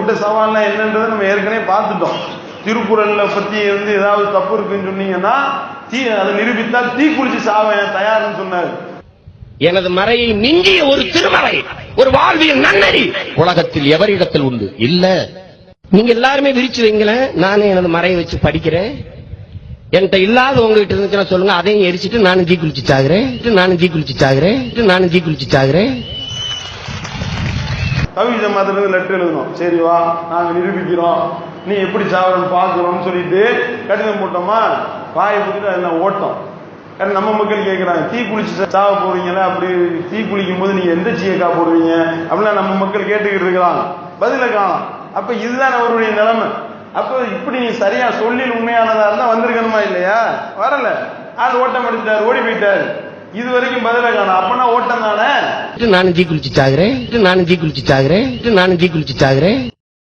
விட்ட சவால்லாம் என்னன்றதை நம்ம ஏற்கனவே பார்த்துட்டோம். திருக்குறள்ல பற்றி வந்து ஏதாவது தப்பு இருக்குன்னு சொன்னீங்கன்னா தீ அதை நிரூபித்தா தீ குளிச்சு சாவேன் தயார்னு சொன்னார். எனது மறையை மிஞ்சிய ஒரு திருமறை ஒரு வாழ்வியல் நன்னறி உலகத்தில் எவரிடத்தில் உண்டு? இல்ல. நீங்க எல்லாருமே விரிச்சு வைங்களேன். நானே எனது மறையை வச்சு படிக்கிறேன். என்கிட்ட இல்லாத உங்ககிட்ட இருந்துச்சுன்னா சொல்லுங்க. அதையும் எரிச்சிட்டு நானும் ஜீ குளிச்சு சாகுறேன். நானும் ஜீ குளிச்சு சாகுறேன். நானும் ஜீ குளிச்சு சாகுறேன். கவி ஜமாத்துல லெட்டர் எழுதணும். சரி வா நாங்க நிரூபிக்கிறோம். நீ எப்படி சாவரன்னு பார்க்குறோம்னு சொல்லிட்டு கடிதம் போட்டோமா? பாயை போட்டுட்டு அதில் ஓட்டம்? ஏன்னா நம்ம மக்கள் கேட்குறாங்க தீ குளிச்சு சாவ போறீங்களா? அப்படி தீ குளிக்கும் போது நீங்க எந்த சீயக்கா போடுவீங்க? அப்படிலாம் நம்ம மக்கள் கேட்டுக்கிட்டு இருக்கிறாங்க. பதில காணும். அப்ப இதுதான் அவருடைய நிலைமை. அப்ப இப்படி நீ சரியா சொல்லில் உண்மையானதா இருந்தா வந்திருக்கணுமா இல்லையா? வரல. அது ஓட்டம் எடுத்துட்டாரு ஓடி போயிட்டாரு. இது வரைக்கும் பதில காணும். அப்பனா ஓட்டம் தானே? நானும் ஜீ குளிச்சு சாகுறேன் நானும் ஜீ குளிச்சு சாகுறேன் நானும் ஜீ குளிச்சு சாகுறேன்.